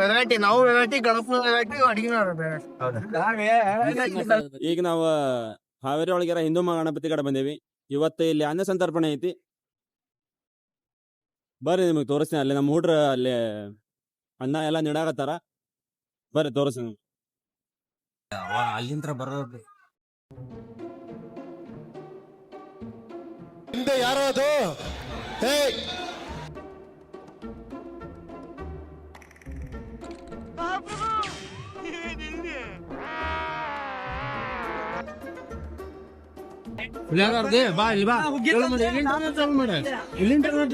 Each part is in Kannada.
ವೆರೈಟಿ ನಾವು ವೆರೈಟಿ ವೆರೈಟಿ ಅಡಿಗೆ ಈಗ ನಾವು ಹಾವೇರಿ ಒಳಗೆ ಹಿಂದೂ ಗಣಪತಿ ಕಡೆ ಬಂದೇವಿ. ಇವತ್ತ ಇಲ್ಲಿ ಅನ್ನ ಸಂತರ್ಪಣೆ ಐತಿ. ಬರ್ರಿ ನಿಮಗೆ ತೋರಿಸ್ತೀನಿ ಅಲ್ಲಿ ನಮ್ಮ ಹುಡ್ರ ಅಲ್ಲಿ ಅನ್ನ ಎಲ್ಲ ನೀಡಾಕತ್ತಾರ. ಬರ್ರಿ ತೋರಿಸ್ತೀನಿ. ಅಲ್ಲಿಂತ್ರ ಬರೋದು. ಹಿಂದೆ ಯಾರೋ ಅದು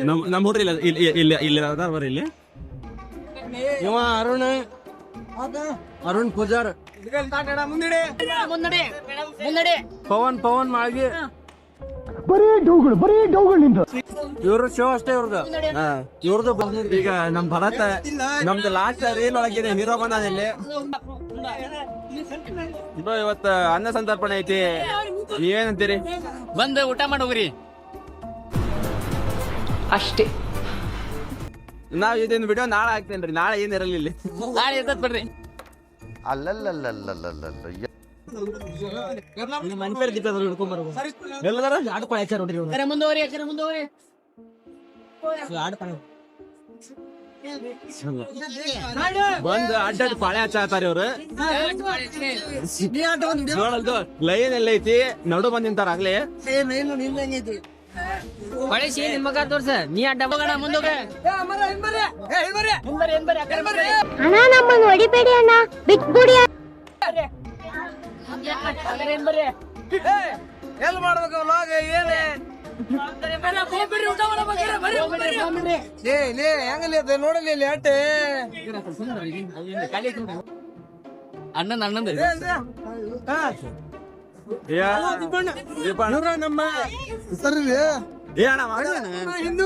ನಮ್ಮ ನಮ್ಮ ಹುಡ್ರ ಇಲ್ಲ ಇಲ್ಲಿ ಇಲ್ಲಿ ಇಲ್ಲಿ ಅದಾರ ಇಲ್ಲಿ ಇವ ಅರುಣ್ ಅರುಣ್ ಪೂಜಾರ್ ಪವನ್ ಪವನ್ ಮಾಳ್ಗಿ ಇವ್ರ ಶೋ ಅಷ್ಟೇ ಇವ್ರದ್ದು ಇವ್ರದ್ದು ಈಗ ನಮ್ ಭರತ್ ನಮ್ದು ಲಾಸ್ಟ್ ರೀಲ್ ಒಳಗಿದೆ ಹೀರೋ ಬಂದಿಲ್ಲಿ ಇದು ಇವತ್ತು ಅನ್ನ ಸಂತರ್ಪಣೆ ಐತಿ. ನೀವೇನಂತೀರಿ ಬಂದು ಊಟ ಮಾಡೋಗ್ರಿ ಅಷ್ಟೇ. ನಾವ್ ಇದನ್ನ ವಿಡಿಯೋ ನಾಳೆ ಹಾಕ್ತೇನ್ರಿ. ನಾಳೆ ಏನ್ ಇರಲಿಲ್ಲ ಇಲ್ಲಿ. ನಾಳೆ ಇರ್ತದ ಬಿಡ್ರಿ. ಅಲ್ಲಲ್ಲಲ್ಲಲ್ಲಲ್ಲಲ್ಲ ಎಲ್ಲದಾರ ಕರೆ ಮುಂದೋರಿ ಕರೆ ಮುಂದೋರಿ ಬಂದ್ ಅಡ್ಡಾಡ್ ಪಾಳೆ ಹಚ್ಚಾತಾರ ಇವ್ರು. ನೋಡಲ್ದು ಲೈನ್ ಎಲ್ಲ ಐತಿ ನಡು ಬಂದ್ ನಿಂತಾರ ಆಗ್ಲೇ. ನಿನ್ ಮಗ ತೋರ್ಸ ನೀ ಅಡ್ಡ ಮಗಣ ಮುಂದೋಗ ಅಣ್ಣ ನಮ್ಮನ್ನು ಹೊಡಿಬೇಡಿ ಅಣ್ಣ. ಬಿಟ್ಬಿಡಿ ಎಲ್ ಮಾಡ್ಬೇಕು ವ್ಲಾಗ್ ಏನೇ ಲೇ ಲೇ ಹೆಂಗಲ್ಲಿ ಅದ ನೋಡಲಿ ಇಲ್ಲಿ ಅಟ್ಟೆ ಅಣ್ಣನ್ ಅಣ್ಣಂದು ಇವ್ರ ನಮ್ಮ ಸರಿ ಹಿಂದೂ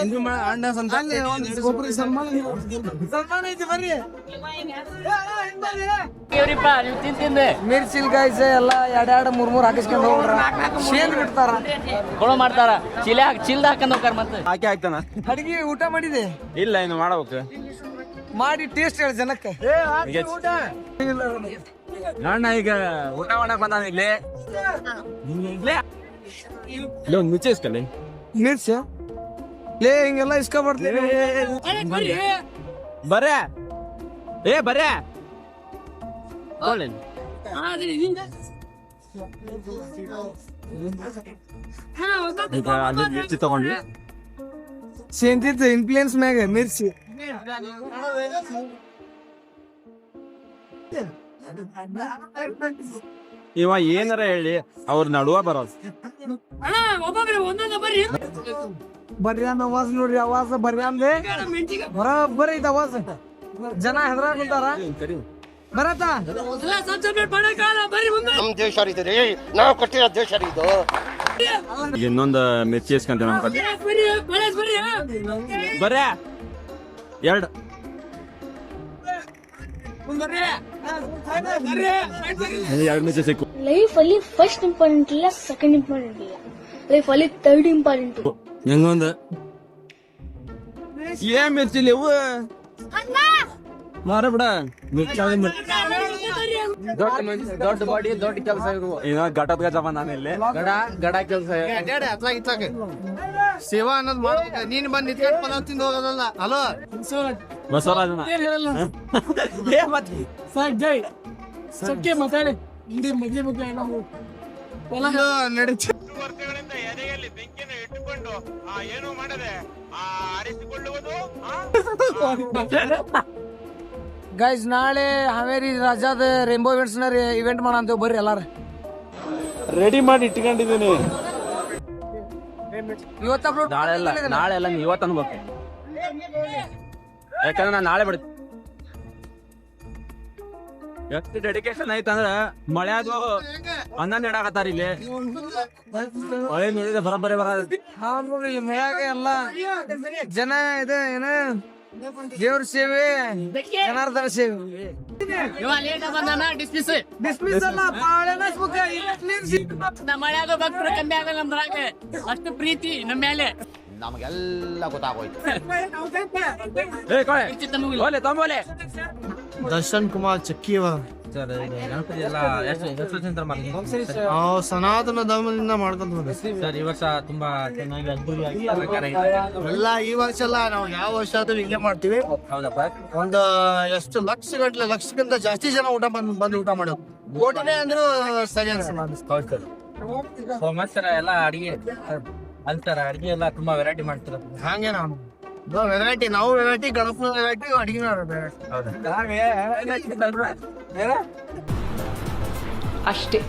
ಹಿಂದೂ ಅಣ್ಣ ಸನ್ಮಾನ ಐತಿ ಬರ್ರಿ. ಮಿರ್ಚಿಲ್ ಗಾಯ್ಸ್ ಎಲ್ಲ ಎರಡೆರಡು ಮೂರ್ ಮೂರ್ ಹಾಕಿಸ್ಕೊಂಡು ಹೋಗ್ರ ಬಿಡ್ತಾರ. ಕೊಳೋ ಮಾಡ್ತಾರ. ಚೀಲ ಹಾಕಿ ಚೀಲ್ದ ಹಾಕೊಂಡ್ ಹೋಗ್ತಾರ ಮತ್ತೆ. ಹಾಕಿ ಹಾಕ್ತಾನ ಅಡಿಗೆ ಊಟ ಮಾಡಿದೆ. ಇಲ್ಲ ಇನ್ನು ಮಾಡ್ಬೇಕು. ಮಾಡಿ ಟೇಸ್ಟ್ ಹೇಳ ಜನಕ್ಕೆ. ಅಣ್ಣ ಈಗ ಊಟ ಮಾಡಕ್ ಬಂದಾನ ಇಲ್ಲಿ? ಇಲ್ಲೇ ಒಂದ್ ಮಿರ್ಚಿ ಇಸ್ಕೊಳ್ಳಿ ಮಿರ್ಚ? ಲೇ ಹಿಂಗೆಲ್ಲ ಇಸ್ಕೊ ಬರೇ. ಏ ಬರೇ. ಮಿರ್ಚಿ ತಗೊಂಡ್ವಿ. ಸೇಂತಿತ್ತು ಇನ್ಫ್ಲೂಯೆನ್ಸ್ ಮ್ಯಾಗ ಮಿರ್ಚಿ. ಇವ ಏನಾರ ಹೇಳಿ ಅವ್ರ ನಡುವ ಬರೋದು. ಬರ್ರಿ. ಅಂದ ಅವಾಜ್ ನೋಡ್ರಿ ಅವಾಜ್ ಬರ್ರಿ ಅಂದೆ. ಬರೋಬ್ಬರಿ ಐತ ಅವಾಜ್ ಜನ ಹೆದರಾಗುತ್ತಾರ ಕುಂತಾರ. ಬರತ್ತ? ನಮ್ ದೇಶ ರೀ ಇದು ರೀ. ನಾವು ಕಟ್ಟಿರೋ ದೇಶ ರೀ ಇದು ಇನ್ನೊಂದು ಮಿರ್ಚಿ ಇಸ್ಕೊಂತೀವಿ ನಮ್ಮ ಕಡೆ ಬರ್ರೆ ಎರಡು. ಎರಡು ಮಿರ್ಚಿ ಸಿಕ್ಕು. ಲೈಫ್ ಅಲ್ಲಿ ಫಸ್ಟ್ ಇಂಪಾರ್ಟೆಂಟ್ ಇಲ್ಲ ಸೆಕೆಂಡ್ ಇಂಪಾರ್ಟೆಂಟ್ ಇಲ್ಲ. ಲೈಫ್ ಅಲ್ಲಿ ಥರ್ಡ್ ಇಂಪಾರ್ಟೆಂಟ್ ಹೆಂಗೊಂದು ಏನ್ ಮಿರ್ಚಿ ಇವು ಮಾರ ಬಿಡ. ದೊಡ್ಡ ಬಾಡಿ ದೊಡ್ಡ ಕೆಲಸ ಇನ್ನ ಘಟದ ಗಜಮ ನಾನು ಇಲ್ಲಿ. ಗಡ ಗಡ ಕೆಲಸ ಸೇವಾ ಅನ್ನೋದು ಮಾಡ್ಬೇಕ. ನೀನ್ ಬಂದ್ ನಿಂತ್ಕೊಂಡು ಪಲಾವ್ ತಿಂದು ಹೋಗೋದಲ್ಲ. ಹಲೋ? ಬಸವರಾಜನ. ಏ ಮತ್ತೆ? ಸಕ್ಕೆ ಮಾತಾಡಿ. ಹಿಂದಿ ಮದ್ವೆ ಬಗ್ಗೆ ನಡೀತಿ ವರ್ಷಗಳಿಂದ ಎದೆಯಲ್ಲಿ ಬೆಂಕಿಯನ್ನು ಇಟ್ಟುಕೊಂಡು ಆ ಏನು ಮಾಡದೆ ಆ ಆರಿಸಿಕೊಳ್ಳುವುದು ಆ? ಗೈಸ್ ನಾಳೆ ಹಾವೇರಿ ರಾಜಾದ ರೇಂಬೋ ಇವೆಂಟ್ಸ್ನ ಇವೆಂಟ್ ಮಾಡಂತ ಬರ್ರಿ ಎಲ್ಲಾರ. ರೆಡಿ ಮಾಡಿ ಇಟ್ಕೊಂಡಿದ್ದೀನಿ. ಇವತ್ತು ನಾಳೆ ಎಲ್ಲ ನಾಳೆ ಎಲ್ಲ ಇವತ್ತು ಅನ್ಬೇಕು. ಯಾಕಂದ್ರೆ ನಾನು ನಾಳೆ ಬಿಡ್ತೀನಿ ಎಷ್ಟು ಡೆಡಿಕೇಶನ್ ಐತಂದ್ರ ಮಳೆ ಅದು ಅನ್ನ ನೆಡಾಕತ್ತಾರ ಇಲ್ಲಿ. ಮಳೆ ನೋಡಿದ್ರೆ ಬರಬರಿ ಬರ ಹಾ ನೋಡ್ರಿ ಮನ್ಯಾಗ ಎಲ್ಲ ಜನ ಇದು ಏನ? ದೇವ್ರ ಸೇವೆ ಜನಾರ್ದನ ಸೇವೆ. ಇವ ಲೇಟ್ ಬಂದಾನ ಡಿಸ್ಮಿಸ್ ಡಿಸ್ಮಿಸ್ ಅಲ್ಲ ಪಾಳನ ನಮ್ಮ ಮಳ್ಯಾಗ ಭಕ್ತರು ಕಮ್ಮಿ ಆಗಲ್ಲ ನಮ್ದ್ರಾಗ ಅಷ್ಟು ಪ್ರೀತಿ ನಮ್ಮ ಮೇಲೆ. ನಮಗೆಲ್ಲ ಗೊತ್ತಾಗೋಯ್ತು. ದರ್ಶನ್ ಕುಮಾರ್ ನಾವು ಸನಾತನ ಧರ್ಮದಿಂದ ಮಾಡ್ಕೊಂತ ಸರ್ ಈ ವರ್ಷ ತುಂಬಾ ಚೆನ್ನಾಗಿ ಅಲಂಕಾರ ಎಲ್ಲ ಈ ವರ್ಷ ಎಲ್ಲ ನಾವು ಯಾವ ವರ್ಷ ಆದ್ರೂ ಹಿಂಗೆ ಮಾಡ್ತೀವಿ. ಹೌದಪ್ಪ. ಒಂದು ಎಷ್ಟು ಲಕ್ಷ ಗಂಟ್ಲೆ ಲಕ್ಷಕ್ಕಿಂತ ಜಾಸ್ತಿ ಜನ ಊಟ ಬಂದು ಬಂದು ಊಟ ಮಾಡೋದು. ಕೋಟಿನೇ ಅಂದ್ರೂ ಸರಿ ಅನ್ಸಲ್ಲ. ಸೊ ಸರ್ ಎಲ್ಲ ಅಡಿಗೆ. ಸರ್ ಅಡಿಗೆ ಎಲ್ಲ ತುಂಬಾ ವೆರೈಟಿ ಮಾಡ್ತಾರ. ಹಂಗೆ ನಾವು. ವೆರೈಟಿ ನಾವು ವೆರೈಟಿ ಗಣಪನ ವೆರೈಟಿ ಅಡಿಗೆ ವೆರೈಟಿ ಹೌದಾ? ಅಷ್ಟೇ.